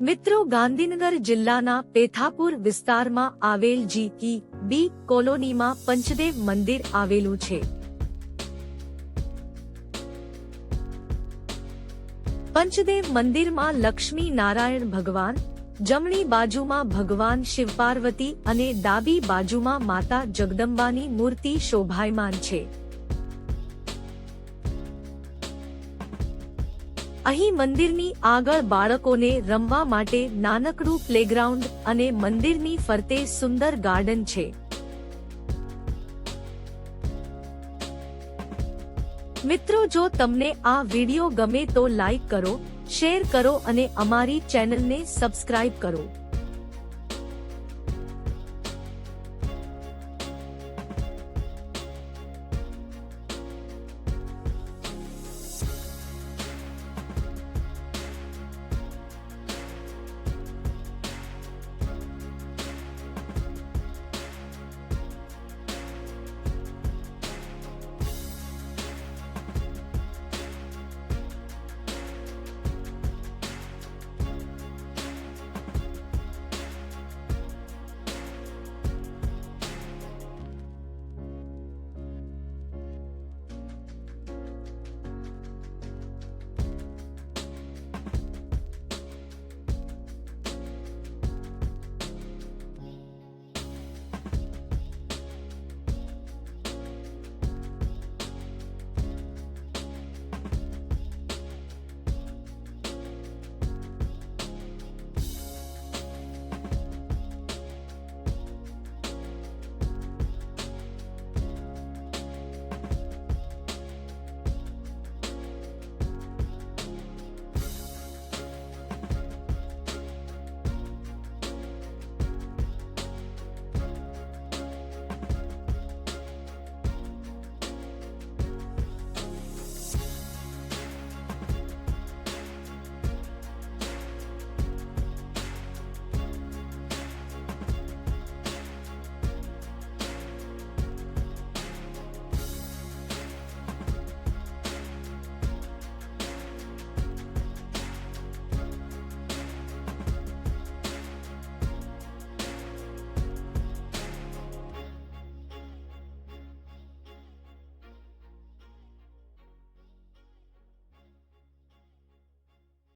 મિત્રો ગાંધીનગર જિલ્લાના પેથાપુર વિસ્તારમાં આવેલ જી કી બી કોલોનીમાં પંચદેવ મંદિર આવેલું છે. પંચદેવ મંદિરમાં લક્ષ્મી નારાયણ ભગવાન, જમણી બાજુમાં ભગવાન શિવ પાર્વતી અને ડાબી બાજુમાં માતા જગદંબાની મૂર્તિ શોભાયમાન છે. અહીં મંદિરની આગળ બાળકોને રમવા માટે નાનકડું પ્લેગ્રાઉન્ડ અને મંદિરની ફરતે સુંદર ગાર્ડન છે. મિત્રો, જો તમને આ વિડિયો ગમે તો લાઈક કરો શેર કરો અને અમારી ચેનલને સબસ્ક્રાઇબ કરો.